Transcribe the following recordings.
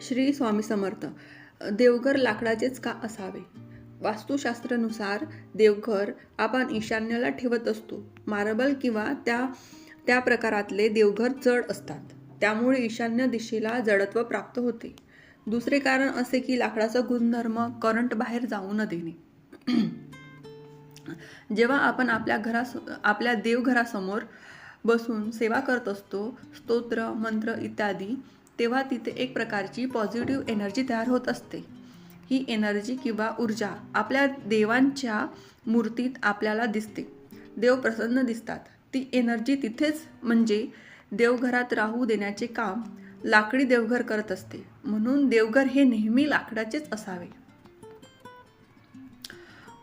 श्री स्वामी समर्थ देवघर लाकडाचेच का असावे? वास्तुशास्त्रानुसार देवघर आपण ईशान्यला ठेवत असतो. मार्बल किंवा त्या त्या प्रकारातले देवघर जड असतात. त्यामुळे ईशान्य दिशेला जडत्व प्राप्त होते. दुसरे कारण असे की लाकडाचा गुणधर्म करंट बाहेर जाऊ न देणे. जेव्हा आपण आपल्या घरास आपल्या देवघरासमोर बसून सेवा करत असतो स्तोत्र मंत्र इत्यादी तेव्हा तिथे एक प्रकारची पॉझिटिव्ह एनर्जी तयार होत असते. ही एनर्जी किंवा ऊर्जा आपल्या देवांच्या मूर्तीत आपल्याला दिसते. देव प्रसन्न दिसतात. ती एनर्जी तिथेच म्हणजे देवघरात राहू देण्याचे काम लाकडी देवघर करत असते. म्हणून देवघर हे नेहमी लाकडाचेच असावे.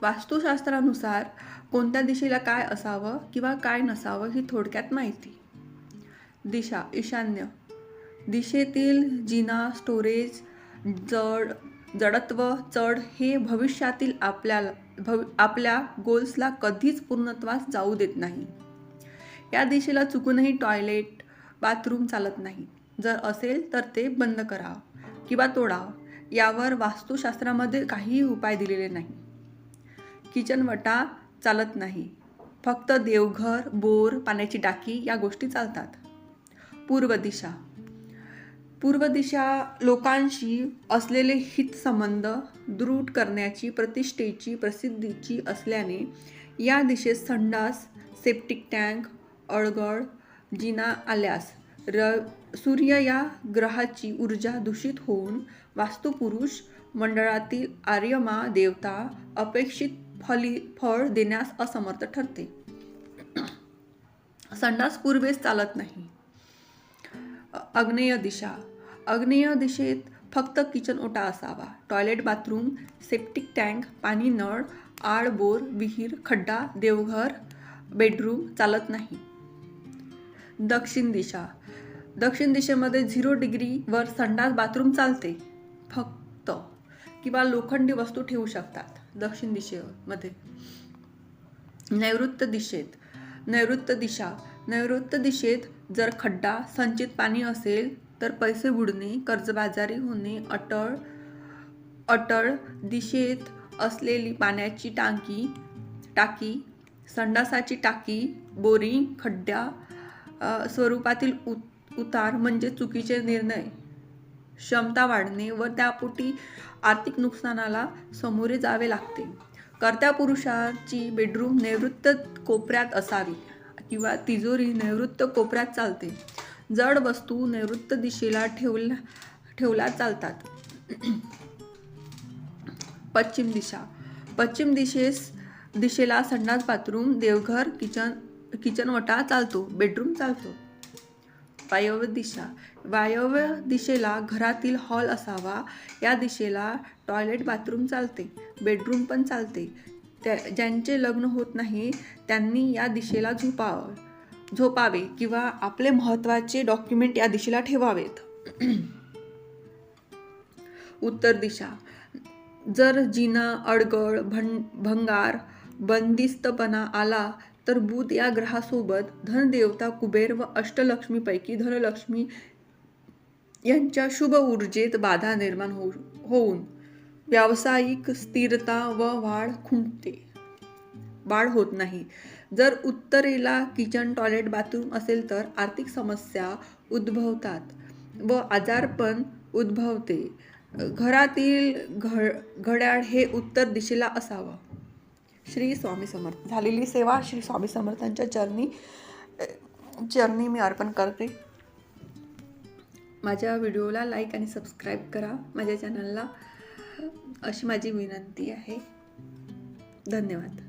वास्तुशास्त्रानुसार कोणत्या दिशेला काय असावं किंवा काय नसावं ही थोडक्यात माहिती. दिशा ईशान्य दिशेतील जिना स्टोरेज जड जडत्व चढ हे भविष्यातील आपल्याला भव आपल्या गोल्सला कधीच पूर्णत्वास जाऊ देत नाही. या दिशेला चुकूनही टॉयलेट बाथरूम चालत नाही. जर असेल तर ते बंद करावं किंवा तोडावं यावर वास्तुशास्त्रामध्ये काहीही उपाय दिलेले नाही. किचनवटा चालत नाही. फक्त देवघर बोर पाण्याची टाकी या गोष्टी चालतात. पूर्व दिशा. पूर्व दिशा लोकांशी असलेले हितसंबंध दृढ करण्याची प्रतिष्ठेची प्रसिद्धीची असल्याने या दिशेत संडास सेप्टिक टँक अडगळ जिना आल्यास र सूर्य या ग्रहाची ऊर्जा दूषित होऊन वास्तुपुरुष मंडळातील आर्यमा देवता अपेक्षित फली फळ देण्यास असमर्थ ठरते. संडास पूर्वेस चालत नाही. आग्नेय दिशा. आग्नेय दिशेत फक्त किचन ओटा असावा. टॉयलेट बाथरूम सेप्टिक टँक पाणी नळ आळबोर विहीर खड्डा देवघर बेडरूम चालत नाही. दक्षिण दिशा. दक्षिण दिशेमध्ये झिरो डिग्रीवर संडास बाथरूम चालते. फक्त किंवा लोखंडी वस्तू ठेवू शकतात. दक्षिण दिशेमध्ये. नैऋत्य दिशेत. नैऋत्य दिशा. नैऋत्य दिशेत जर खड्डा संचित पाणी असेल तर पैसे बुडणे कर्जबाजारी होणे अटळ अटळ दिशेत असलेली पाण्याची टाकी टाकी संडासाची टाकी बोरिंग खड्ड्या स्वरूपातील उत उतार म्हणजे चुकीचे निर्णय. क्षमता वाढणे व त्यापोटी आर्थिक नुकसानाला सामोरे जावे लागते. कर्त्या पुरुषाची बेडरूम नैऋत्य कोपऱ्यात असावी किंवा तिजोरी नैऋत्य कोपऱ्यात चालते. जड वस्तू नैऋत्य दिशेला ठेवला ठेवल्या चालतात. पश्चिम दिशा. पश्चिम दिशेस दिशेला संडास बाथरूम देवघर किचन किचन वटा चालतो बेडरूम चालतो. वायव्य दिशा. वायव्य दिशेला घरातील हॉल असावा या दिशेला टॉयलेट बाथरूम चालते बेडरूम पण चालते. त्या ज्यांचे लग्न होत नाही त्यांनी या दिशेला झोपावं. झोपावे किंवा आपले महत्त्वाचे डॉक्युमेंट या दिशेला ठेवावेत. उत्तर दिशा. जर जिना अडगळ भं भंगार बंदिस्तपणा आला तर बुध या ग्रहासोबत धनदेवता कुबेर व अष्टलक्ष्मीपैकी धनलक्ष्मी यांच्या शुभ ऊर्जेत बाधा निर्माण होऊ होऊन व्यावसायिक स्थिरता व वाढ खुंटते. वाढ होत नाही. जर उत्तरेला किचन टॉयलेट बाथरूम असेल तर आर्थिक समस्या उद्भवतात व आजारपण उद्भवते. घरातील घ घड्याळ हे उत्तर दिशेला असावं. श्री स्वामी समर्थ झालेली सेवा श्री स्वामी समर्थांच्या चरणी चरणी मी अर्पण करते. माझ्या व्हिडिओला लाईक आणि सबस्क्राईब करा. माझ्या चॅनलला अशी माझी विनंती आहे. धन्यवाद.